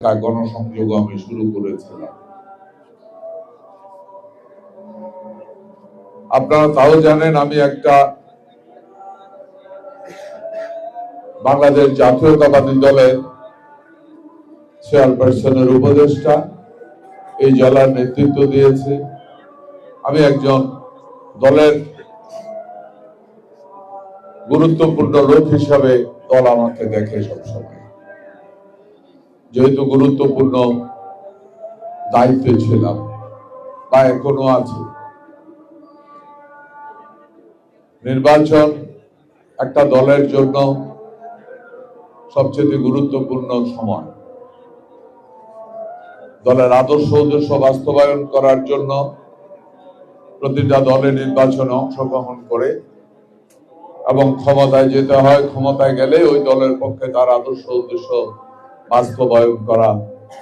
এলাকায় গণসংযোগ আমি শুরু করেছিলাম। আপনারা তাও জানেন আমি একটা বাংলাদেশ জাতীয়তাবাদী দলের চেয়ারপারসনের উপদেষ্টা, এই জেলার নেতৃত্ব দিয়েছে। আমি একজন দলের গুরুত্বপূর্ণ লোক হিসাবে দল আমাকে দেখে সবসময়। যেহেতু গুরুত্বপূর্ণ দায়িত্বে ছিলাম, বা এখনও আছে। নির্বাচন একটা দলের জন্য সবচেয়ে গুরুত্বপূর্ণ সময়। দলের আদর্শ উদ্দেশ্য বাস্তবায়ন করার জন্য প্রতিটা দলে নির্বাচনে অংশগ্রহণ করে এবং ক্ষমতায় যেতে হয়, ক্ষমতায় গেলে ওই দলের পক্ষে তার আদর্শ উদ্দেশ্য বাস্তবায়ন করা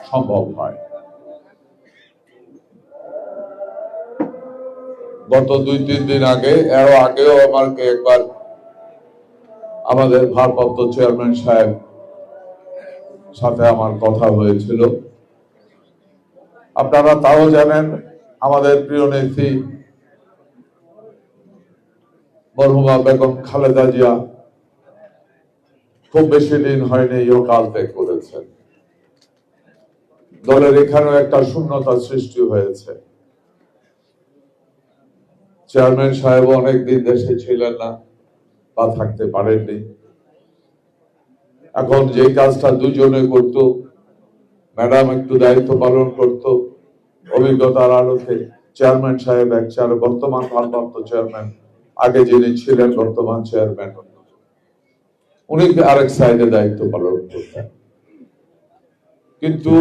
সম্ভব হয়। গত দুই তিন দিন আগে, এরও আগেও আমাকে একবার আমাদের ভারপ্রাপ্ত চেয়ারম্যান সাহেব সাথে আমার কথা হয়েছিল। আপনারা তাও জানেন, আমাদের প্রিয় নেত্রী মরহুমা বেগম খালেদা জিয়া খুব বেশি দিন হয়নি ইহকাল ত্যাগ করেছেন। দলের এখানেও একটা শূন্যতা সৃষ্টি হয়েছে। চেয়ারম্যান সাহেব অনেকদিন দেশে ছিলেন না, বা থাকতে পারেননি। এখন যে কাজটা দুজনে করত, ম্যাডাম একটু দায়িত্ব পালন করত, অভিজ্ঞতার আলোকে চেয়ারম্যান সাহেব এক চেয়ার, বর্তমান ভারপ্রাপ্ত চেয়ারম্যান, আগে যিনি ছিলেন বর্তমান চেয়ারম্যান। উনি আরেক সাইডে দায়িত্ব পালন করতেন কিন্তু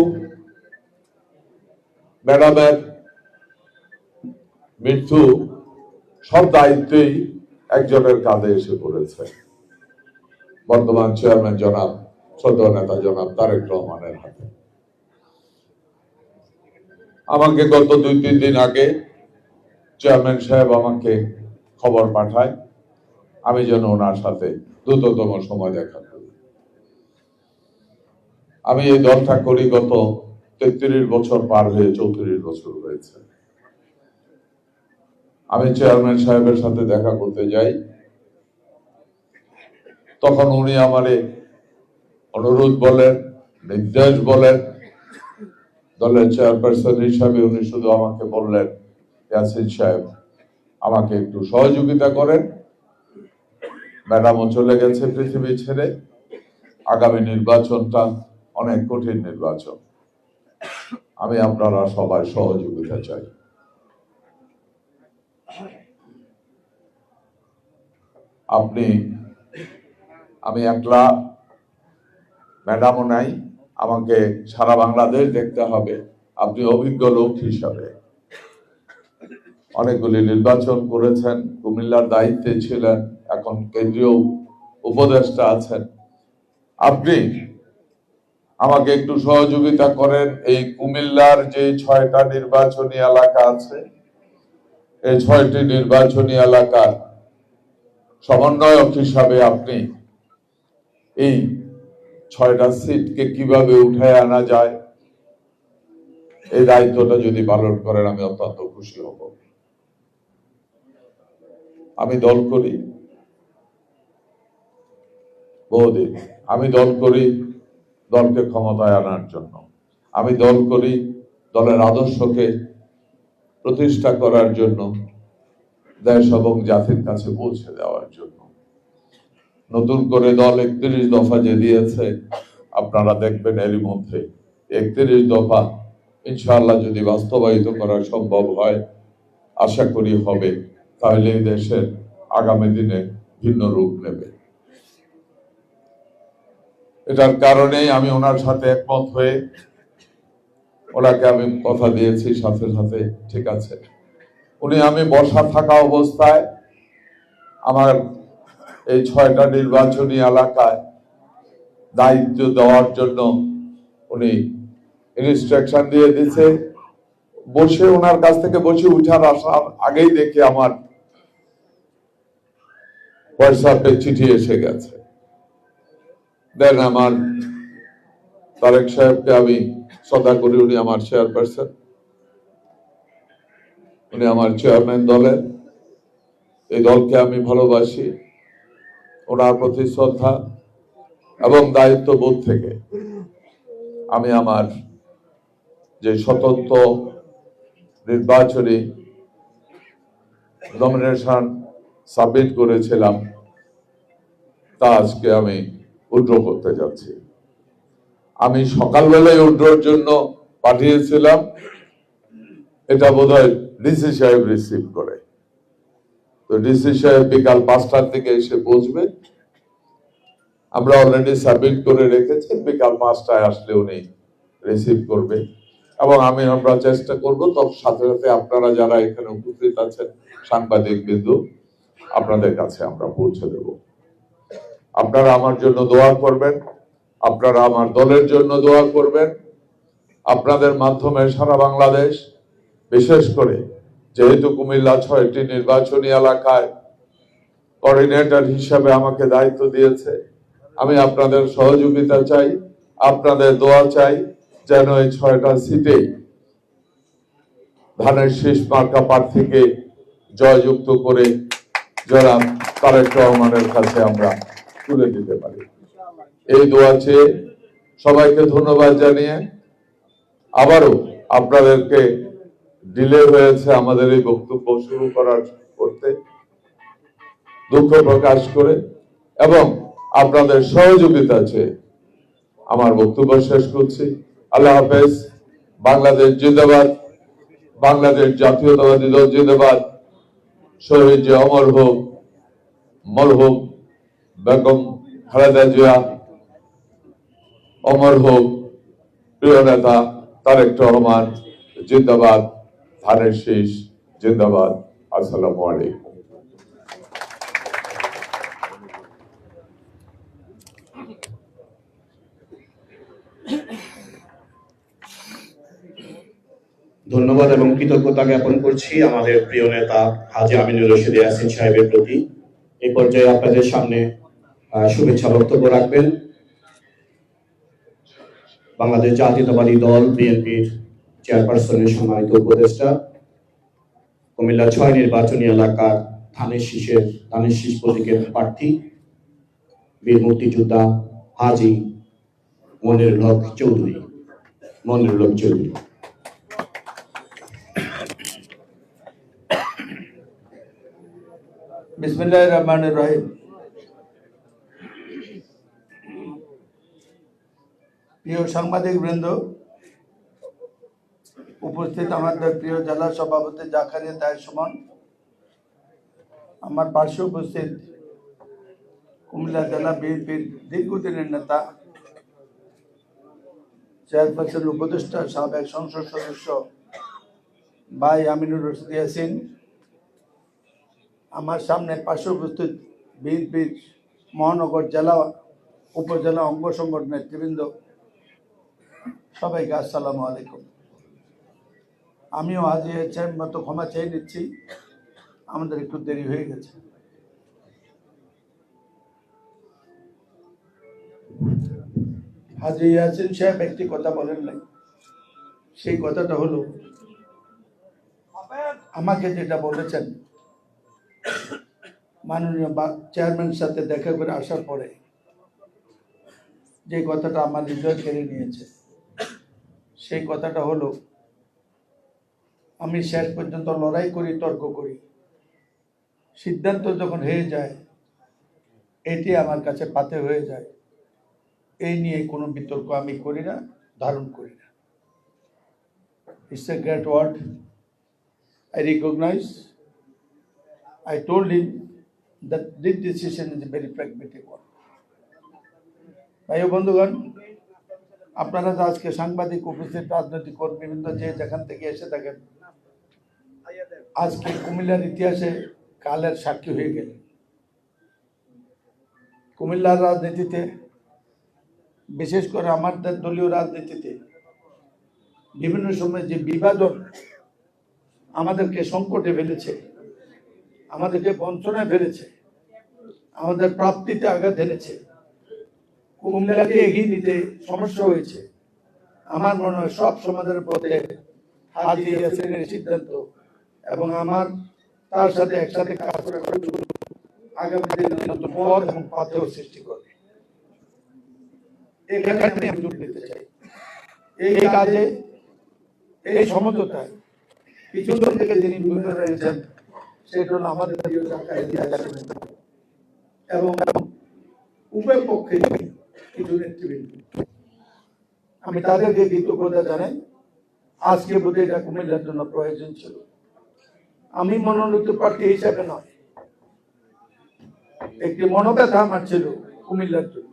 ম্যাডামের মৃত্যু সব দায়িত্বেই একজনের কাঁধে এসে পড়েছে। বর্তমান চেয়ারম্যান জনাব ছোট নেতা জনাব তারেক রহমানের হাতে। আমাকে গত দুই, তিন দিন আগে চেয়ারম্যান সাহেব আমাকে খবর পাঠায়। আমি যেন ওনার সাথে দ্রুততম সময় দেখা করি। আমি এই দলটা করি গত তেত্রিশ বছর পার হয়ে চৌত্রিশ বছর হয়েছে। আমি চেয়ারম্যান সাহেবের সাথে দেখা করতে যাই। তখন উনি আমারে অনুরোধ বলেন, নির্দেশ বলেন। দলের চেয়ারপারসন হিসাবে উনি শুধু আমাকে বললেন, ইয়াসিন সাহেব, আমাকে একটু সহযোগিতা করেন। ম্যাডামও চলে গেছে পৃথিবী ছেড়ে। আগামী নির্বাচনটা অনেক কঠিন নির্বাচন। আমি আপনারা সবাই সহযোগিতা চাই। আপনি, আমি একলা ম্যাডামও নাই, আমাকে সারা বাংলাদেশ দেখতে হবে। আপনি অভিজ্ঞ লোক হিসাবে। অনেকগুলি নির্বাচন করেছেন, কুমিল্লার দায়িত্বে ছিলেন। এখন কেন্দ্রীয় উপদেষ্টা আছেন। আপনি আমাকে একটু সহযোগিতা করেন, এই কুমিল্লার যে ছয়টা নির্বাচনী এলাকা আছে, এই ছয়টি নির্বাচনী এলাকার সমন্বয়ক হিসাবে আপনি এই ছয়টা সিটকে কীভাবে উঠায় আনা যায়, এই দায়িত্বটা যদি পালন করেন, আমি অত্যন্ত খুশি হব। আমি দল করি। বহুদিন আমি দল করি দলকে ক্ষমতায় আনার জন্য। আমি দল করি দলের আদর্শকে প্রতিষ্ঠা করার জন্য, দেশ এবং জাতির কাছে পৌঁছে দেওয়ার জন্য। নতুন করে দল একত্রিশ দফা যে দিয়েছে, আপনারা দেখবেন এরই মধ্যে একত্রিশ দফা ইনশাআল্লাহ যদি বাস্তবায়িত করা সম্ভব হয়, আশা করি হবে। তাহলে এই দেশের আগামী দিনে ভিন্ন রূপ নেবে। এটার কারণেই আমি ওনার সাথে একমত হয়ে ওনাকে আমি কথা দিয়েছি, সাথে সাথে, ঠিক আছে। উনি আমি বসা থাকা অবস্থায় আমার এই ছয়টা নির্বাচনী এলাকায় দায়িত্ব দেওয়ার জন্য উনি ইনস্ট্রাকশন দিয়ে দিছে বসে ওনার কাছ থেকে বসে উঠার আসার আগেই দেখি আমার হোয়াটসঅ্যাপে চিঠি এসে গেছে। দেন আমার তারেক সাহেবকে আমি শ্রদ্ধা করি, উনি আমার চেয়ারপারসন উনি আমার চেয়ারম্যান দলের। এই দলকে আমি ভালোবাসি, ওনার প্রতি শ্রদ্ধা এবং দায়িত্ববোধ থেকে আমি আমার যে স্বতন্ত্র নির্বাচনী নমিনেশন সাবমিট করেছিলাম, তা আজকে আমি উড্র করতে যাচ্ছি। আমি সকালবেলায় উড্রোর জন্য পাঠিয়েছিলাম। এটা বোধহয় ডিসি সাহেব রিসিভ করে। তো ডিসি সাহেব বিকাল পাঁচটার দিকে এসে বসবে। আমরা অলরেডি সাবমিট করে রেখেছি। বিকাল পাঁচটায় আসলে উনি রিসিভ করবে। এবং আমি আমরা চেষ্টা করব, তবে সাথে সাথে আপনারা যারা এখানে উপস্থিত আছেন, সাংবাদিক বিন্দু, আপনাদের কাছে আমরা পৌঁছে দেব। আপনারা আমার জন্য দোয়া করবেন, আপনারা আমার দলের জন্য দোয়া করবেন, আপনাদের মাধ্যমে সারা বাংলাদেশ, বিশেষ করে যেহেতু কুমিল্লা ছয়টি নির্বাচনী এলাকায় কোঅর্ডিনেটর হিসাবে আমাকে দায়িত্ব দিয়েছে, আমি আপনাদের সহযোগিতা চাই, আপনাদের দোয়া চাই যেন এই ছয়টা সিটে ধানের শেষ মার্কা প্রার্থীকে জয়যুক্ত করে জনাব তারেক রহমানের কাছে আমরা তুলে দিতে পারি। এই দোয়া চেয়ে সবাইকে ধন্যবাদ জানিয়ে আবারও আপনাদেরকে ডিলে হয়েছে আমাদের এই বক্তব্য শুরু করার করতে দুঃখ প্রকাশ করে এবং আপনাদের সহযোগিতা চেয়ে আমার বক্তব্য শেষ করছি। আল্লাহ হাফেজ, বাংলাদেশ জিন্দাবাদ, বাংলাদেশ জাতীয়তাবাদী দল জিন্দাবাদ, শহীদ যে অমর হোক মরহুম বেগম খালেদা জিয়া, অমর হোক, প্রিয় নেতা তারেক রহমান, জিন্দাবাদ, ধানের শীষ, জিন্দাবাদ, আসসালামু আলাইকুম। ধন্যবাদ এবং কৃতজ্ঞতা জ্ঞাপন করছি আমাদের প্রিয় নেতা হাজি আমিনুর রশিদ ইয়াসিন সাহেবের প্রতি। এই পর্যায়ে আপনাদের সামনে শুভেচ্ছা বক্তব্য রাখবেন। বাংলাদেশ জাতীয়তাবাদী দল, বিএনপির চেয়ারপারসনের সম্মানিত উপদেষ্টা। কুমিল্লা ছয় নির্বাচনী এলাকার ধানের শীষের, ধানের শীষ প্রতীকের প্রার্থী, বীর মুক্তিযোদ্ধা হাজি মনিরুল হক চৌধুরী। মনিরুল হক চৌধুরী। বিসমিল্লাহ রহমান রহিম। প্রিয় সাংবাদিক বৃন্দ, উপস্থিত আমাদের প্রিয় জেলা সভাপতি জাকারিয়া তাই সুমন, আমার পার্শ্বে উপস্থিত কুমিল্লা জেলা বিএনপির দীর্ঘদিনের নেতা, চেয়ারপারসন, উপদেষ্টা, সাবেক সংসদ সদস্য ভাই আমিনুর রশিদ ইয়াসিন, আমার সামনে পার্শ্ব উপস্থিত বিএনপির মহানগর জেলা, উপজেলা অঙ্গ সংগঠন নেতৃবৃন্দ সবাইকে আসসালামু আলাইকুম। আমিও আজ এসেছেন মতো ক্ষমা চেয়ে নিচ্ছি। আমাদের একটু দেরি হয়ে গেছে। হাজি ইয়াসিন সাহেব একটি কথা বলেন নাই। সেই কথাটা হলো, আমাকে যেটা বলেছেন, মাননীয় চেয়ারম্যানের সাথে দেখা করে আসার পরে যে কথাটা আমার হৃদয় কেড়ে নিয়েছে। সেই কথাটা হলো, আমি শেষ পর্যন্ত লড়াই করি, তর্ক করি। সিদ্ধান্ত যখন হয়ে যায়, এটি আমার কাছে পাতে হয়ে যায়। এই নিয়ে কোনো বিতর্ক আমি করি না, ধারণ করি না। It's a great word I recognise I told him that this decision is a very pragmatic one. ভাই বন্ধুগণ আপনারা আজকে সাংবাদিক উপস্থিত রাজনৈতিক কর্মীবৃন্দ যে যেখান থেকে এসে থাকেন, আজকে কুমিল্লার ইতিহাসে কালের সাক্ষী হয়ে গেলেন। কুমিল্লার রাজনীতিতে, বিশেষ করে আমাদের দলীয় রাজনীতিতে, বিভিন্ন সময় যে বিভাজন আমাদেরকে সংকটে ফেলেছে, আমাদেরকে বঞ্চনায় ফেলেছে, আমাদের প্রাপ্তিতে আঘাত এনেছে কুমিল্লাকে এগিয়ে নিতে সমস্যা হয়েছে। আমার মনে হয় সব সমাধানের পথে হাজি ইয়াসিনের সিদ্ধান্ত এবং আমার তার সাথে একসাথে কাজ সুযোগ আগামী দিনে নতুন পথ এবং পাথেও সৃষ্টি করবে। এখানে আমি যোগ দিতে চাই। এই কাজে, এই সমঝোতায় পিছন থেকে যিনি ভূমিকা রয়েছেন সেটা হলো আমাদের এবং উভয় পক্ষে আমি তাদেরকে কৃতজ্ঞতা জানাই, আজকে বোধ এটা কুমিল্লার জন্য প্রয়োজন ছিল। আমি মনোনীত প্রার্থী হিসাবে নয়, একটি মনোব্যথা আমার ছিল কুমিল্লার জন্য।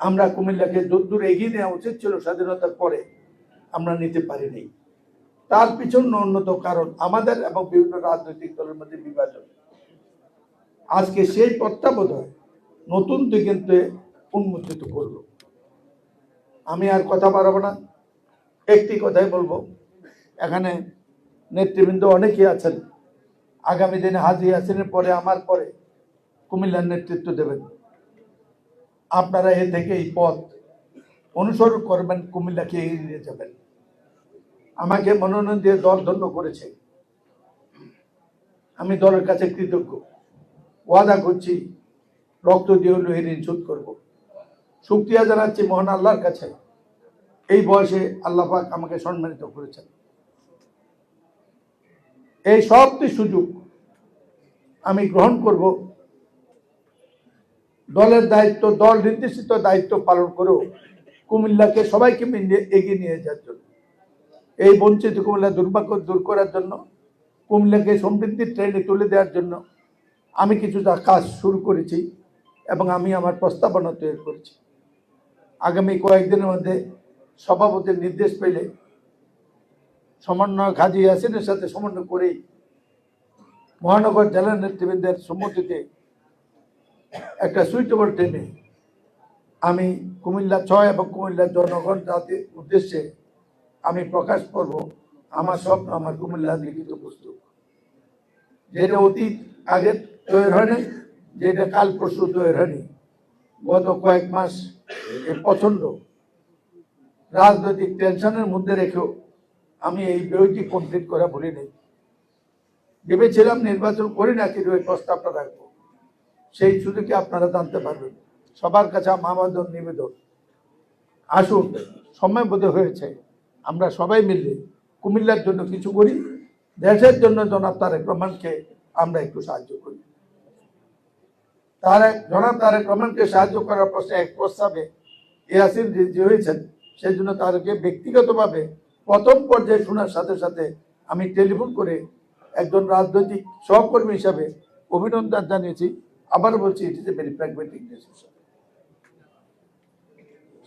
আমরা কুমিল্লাকে দূর এগিয়ে নেওয়া উচিত ছিল, স্বাধীনতার পরে আমরা নিতে পারিনি। তার পিছনে অন্যত কারণ আমাদের এবং বিভিন্ন রাজনৈতিক দলের মধ্যে বিভাজন। আজকে সেই তত্ত্বাবধায় নতুন দিগন্তে উন্মোচিত করল। আমি আর কথা বাড়াবো না, একটি কথাই বলব। এখানে নেতৃবৃন্দ অনেকেই আছেন। আগামী দিনে হাজি হাসিনের পরে আমার, পরে কুমিল্লার নেতৃত্ব দেবেন। আপনারা এ থেকে এই পথ অনুসরণ করবেন, কুমিল্লাকে এগিয়ে যাবেন। আমাকে মনোনয়ন দিয়ে দল ধন্য করেছে। আমি দলের কাছে কৃতজ্ঞ। ওয়াদা করছি রক্ত দিয়ে হলেও ঋণ শোধ করব। শুক্রিয়া জানাচ্ছি মহান আল্লাহর কাছে। এই বয়সে আল্লাহ পাক আমাকে সম্মানিত করেছেন। এই সবটি সুযোগ আমি গ্রহণ করব। দলের দায়িত্ব, দল নির্দেশিত দায়িত্ব পালন করেও কুমিল্লাকে সবাইকে মিলিয়ে এগিয়ে নিয়ে যাওয়ার জন্য। এই বঞ্চিত কুমিল্লা দুর্ভাগ্য দূর করার জন্য, কুমিল্লাকে সমৃদ্ধির ট্রেনে তুলে দেওয়ার জন্য আমি কিছুটা কাজ শুরু করেছি। এবং আমি আমার প্রস্তাবনা তৈরি করেছি। আগামী কয়েকদিনের মধ্যে সভাপতির নির্দেশ পেলে সমন্বয় হাজি ইয়াসিনের সাথে সমন্বয় করেই মহানগর জেলা নেতৃবৃন্দের সম্মতিতে একটা সুইটেবল ট্রেনে আমি কুমিল্লা ছয় এবং কুমিল্লার জনগণ জাতির উদ্দেশ্যে আমি প্রকাশ করব আমার স্বপ্ন আমার কুমিল্লার লিখিত পুস্তক। যেটা অতীত আগে তৈরি হয়নি যেটা কাল পরশু তৈরি গত কয়েক মাস এ প্রচণ্ড রাজনৈতিক টেনশনের মধ্যে রেখেও আমি এই বইটি কমপ্লিট করা ভুলি নেই ভেবেছিলাম নির্বাচন করি না, কিন্তু ওই প্রস্তাবটা রাখব। সেই সুযোগে আপনারা জানতে পারবেন, সবার কাছে আমাদের নিবেদন। আসুন, সময় বোধ হয়েছে, আমরা সবাই মিলে কুমিল্লার জন্য কিছু করি, দেশের জন্য জনাব তারেক রহমানকে আমরা একটু সাহায্য করি। তারেক জনাব তারেক রহমানকে সাহায্য করার প্রশ্নে এক প্রস্তাবে ইয়াসিন যে হয়েছেন। সেই জন্য তাদেরকে ব্যক্তিগতভাবে প্রথম পর্যায়ে শোনার সাথে সাথে আমি টেলিফোন করে একজন রাজনৈতিক সহকর্মী হিসাবে অভিনন্দন জানিয়েছি। আবার বলছি it is a very pragmatic decision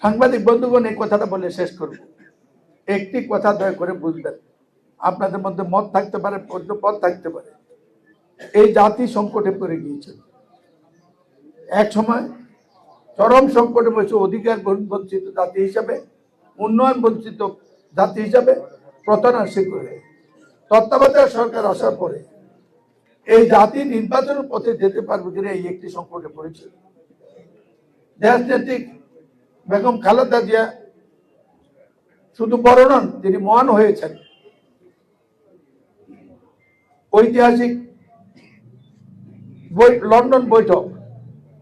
সাংবাদিক বন্ধুগণ, এই কথাটা বলে শেষ করব। একটি কথা দয়া করে বুঝবেন। আপনাদের মধ্যে মত থাকতে পারে পথ থাকতে পারে। এই জাতি সংকটে পড়ে গিয়েছে। এক সময় চরম সংকটে বসে অধিকার বঞ্চিত জাতি হিসাবে, উন্নয়ন বঞ্চিত জাতি হিসাবে প্রতারণা শিখরে তত্ত্বাবধায়ক সরকার আসার পরে এই জাতি নির্বাচনের পথে যেতে পারবে কিনা এই একটি সংকটে পড়েছিল দেশনেত্রী বেগম খালেদা জিয়া শুধু বড় তিনি মহান হয়েছেন। ঐতিহাসিক লন্ডন বৈঠক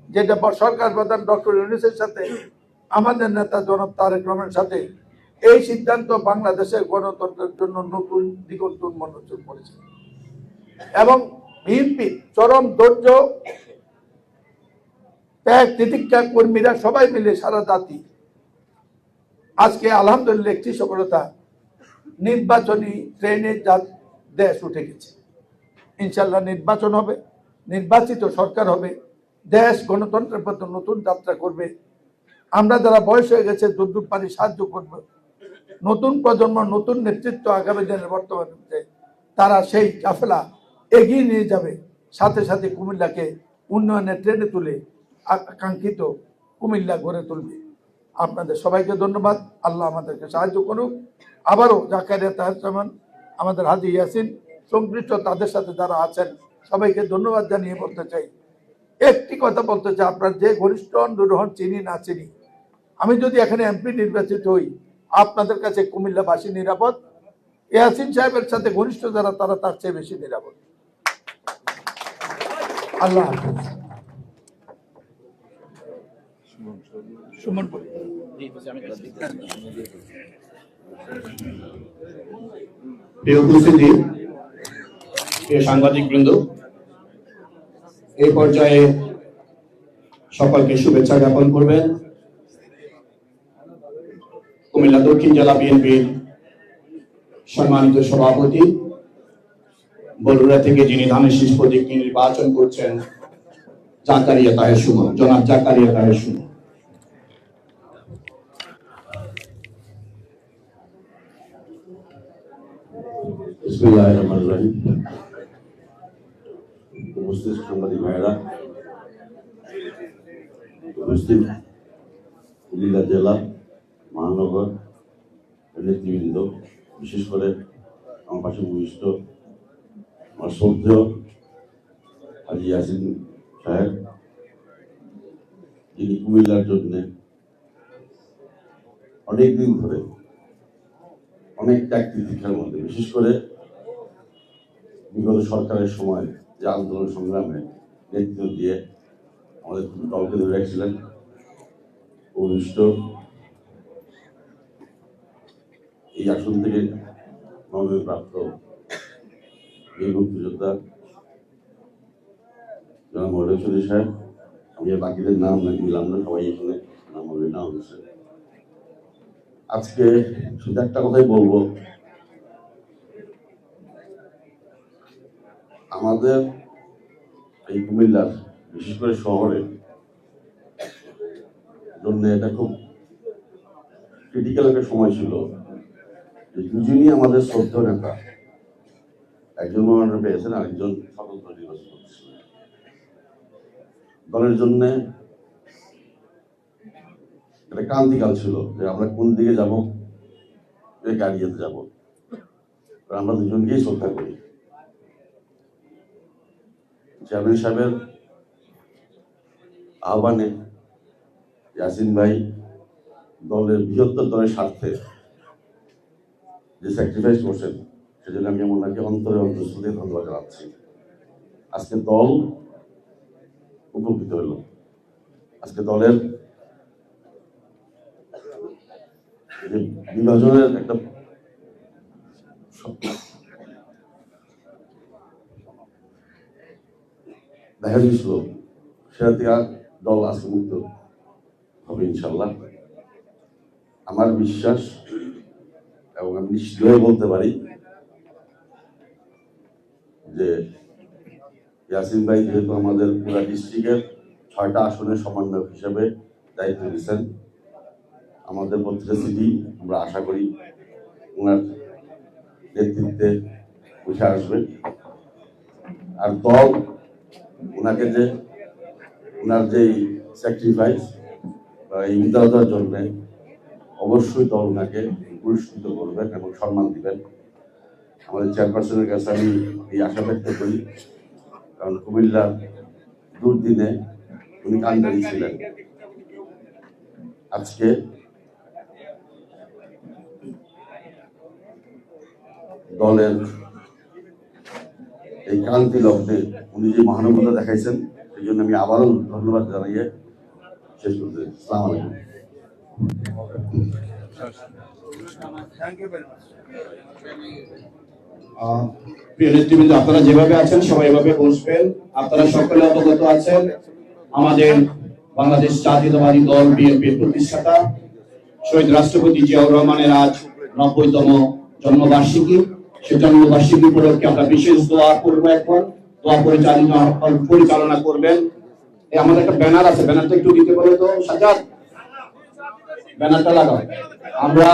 যেটা সরকার প্রধান ডক্টর ইউনিসের সাথে, আমাদের নেতা জনাব তারেক রহমানের সাথে, এই সিদ্ধান্ত বাংলাদেশের গণতন্ত্রের জন্য নতুন দিগন্ত উন্মোচন করেছে। এবং বিএনপি চরম ধৈর্য, ত্যাগ, তিতিক্ষা কর্মীরা সবাই মিলে সারা জাতি, আজকে আলহামদুলিল্লাহ একটি সফলতা, নির্বাচনী ট্রেনে যা দেশ উঠে গেছে। ইনশাল্লাহ নির্বাচন হবে, নির্বাচিত সরকার হবে। দেশ গণতন্ত্রের পথে নতুন যাত্রা করবে। আমরা যারা বয়স হয়ে গেছে দুর্দুর পারি সাহায্য করব। নতুন প্রজন্ম, নতুন নেতৃত্ব আগামী দিনের বর্তমানে তারা সেই কাফেলা এগিয়ে নিয়ে যাবে। সাথে সাথে কুমিল্লাকে উন্নয়নের ট্রেনে তুলে আকাঙ্ক্ষিত কুমিল্লা গড়ে তুলবে। আপনাদের সবাইকে ধন্যবাদ। আল্লাহ আমাদেরকে সাহায্য করুক। আবারও জাকারিয়া তাহসামান আমাদের হাজি ইয়াসিন, সংশ্লিষ্ট তাদের সাথে যারা আছেন, সবাইকে ধন্যবাদ জানিয়ে বলতে চাই। একটি কথা বলতে চাই, আপনার যে ঘনিষ্ঠ দুরহন চিনি না চিনি, আমি যদি এখানে এমপি নির্বাচিত হই, আপনাদের কাছে কুমিল্লাবাসী নিরাপদ? ইয়াসিন সাহেবের সাথে ঘনিষ্ঠ যারা, তারা তার চেয়ে বেশি নিরাপদ। আল্লাহ সাংবাদিক বৃন্দ এই পর্যায়ে সকলকে শুভেচ্ছা জ্ঞাপন করবেন। কুমিল্লা দক্ষিণ জেলা বিএনপির সম্মানিত সভাপতি, বরুড়া থেকে যিনি ধানের শীষ প্রতীক নির্বাচন করছেন, জাকারিয়া তাহের সুমন, জনাব জাকারিয়া তাহের সুমন। উপস্থিত সাংবাদিক ভাইয়েরা উপস্থিত কুমিল্লা জেলা, মহানগর নেতৃবৃন্দ, বিশেষ করে আমার পাশে ভূমিষ্ঠ আমার শ্রদ্ধেয় হাজি ইয়াসিন সাহেব, যিনি কুমিল্লার জন্য অনেক দিন ধরে অনেক ত্যাগ তিতিক্ষার মধ্যে, বিশেষ করে বিগত সরকারের সময় যে আন্দোলন সংগ্রামে নেতৃত্ব দিয়ে আমাদের দলকে ধরে রাখছিলেন অভিষ্ট এই আসন থেকে মনোনয়ন প্রাপ্ত এই মুক্তিযোদ্ধা জনাব মৌলিক সাহেব, আমি বাকিদের নাম নিলাম না, সবাই এখানে নাম অলরেডি নাম হয়েছে আজকে শুধু একটা কথাই বলব আমাদের এই কুমিল্লার, বিশেষ করে শহরে, জন্য এটা খুব ক্রিটিক্যাল একটা সময় ছিল। দুজনই আমাদের শ্রদ্ধা নেতা। একজন মনোনয়ন পেয়েছেন, আরেকজন স্বতন্ত্র নির্বাচন দলের জন্য একটা ক্রান্তিকাল ছিল যে আমরা কোন দিকে যাব গাড়ি যেতে যাব। আমরা দুজনকেই শ্রদ্ধা করি। চেয়ারম্যান সাহেবের আহ্বানে ইয়াসিন ভাই দলের বৃহত্তর দলের স্বার্থে যে স্যাক্রিফাইস করছেন, সেজন্য আমি ওনাকে অন্তরে অন্তর অন্তঃস্থলে ধন্যবাদ জানাচ্ছি। আজকে দল উপকৃত হলো। আজকে দলের বিভাজনের একটা দেখা দল হবে ইনশাল্লাহ। আমার বিশ্বাস, এবং আমি নিশ্চিত বলতে পারি, যে ইয়াসিন ভাই যেহেতু আমাদের পুরা ডিস্ট্রিক্টের ছয়টা আসনের সমন্বয়ক হিসেবে দায়িত্ব দিয়েছেন আমাদের প্রতিটা সিটি আমরা আশা করি ওনার নেতৃত্বে উঠে আসবে। আর দল ওনাকে যে ওনার যে স্যাক্রিফাইস বা এই উদারতার জন্য অবশ্যই দল ওনাকে পুরস্কৃত করবেন এবং সম্মান দিবেন। আমাদের চেয়ারপারসনের কাছে আমি এই আশা ব্যক্ত করি, কারণ কুমিল্লার দুর্দিনে উনি কান্ডারি ছিলেন। আজকে দলের এই ক্রান্তি লগ্নে উনি যে মহানুভূতা দেখাইছেন সেই জন্য আমি আবারও ধন্যবাদ জানাইয়ে শেষ করতে সালাম আলাইকুম। আপনারা যেভাবে আছেন সবাই এভাবে বসবেন। আপনারা সকলে অবগত আছেন আমাদের বাংলাদেশ জাতীয়তাবাদী দল বিএনপির প্রতিষ্ঠাতা শহীদ রাষ্ট্রপতি জিয়াউর রহমানের আজ নব্বইতম জন্মবার্ষিকী। সে জন্মবার্ষিকী উপলক্ষে আমরা বিশেষ দোয়া করব এখন। দোয়া পরিচালনা পরিচালনা করবেন। আমাদের একটা ব্যানার আছে। ব্যানারটা একটু দিতে বলে তো সাজাদ ব্যানারটা লাগাও। আমরা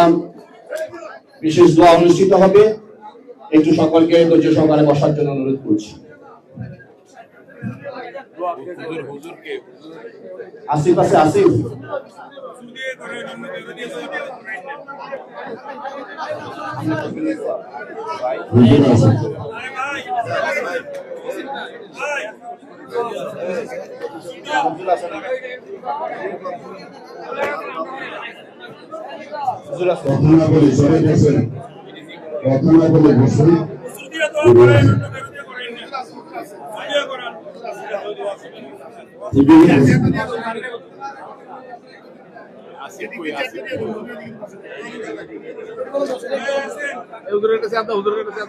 বিশেষ দোয়া অনুষ্ঠিত হবে। একটু সকলকে ধৈর্য সহকারে বসার জন্য অনুরোধ করছি। আসিফ আছে, আসিফ? হুজুর আছে ভাই কথা না বলে সবাই বসেন কথা না বলে বসুন টিভি হুজুরের কাছে হুজুরের কাছে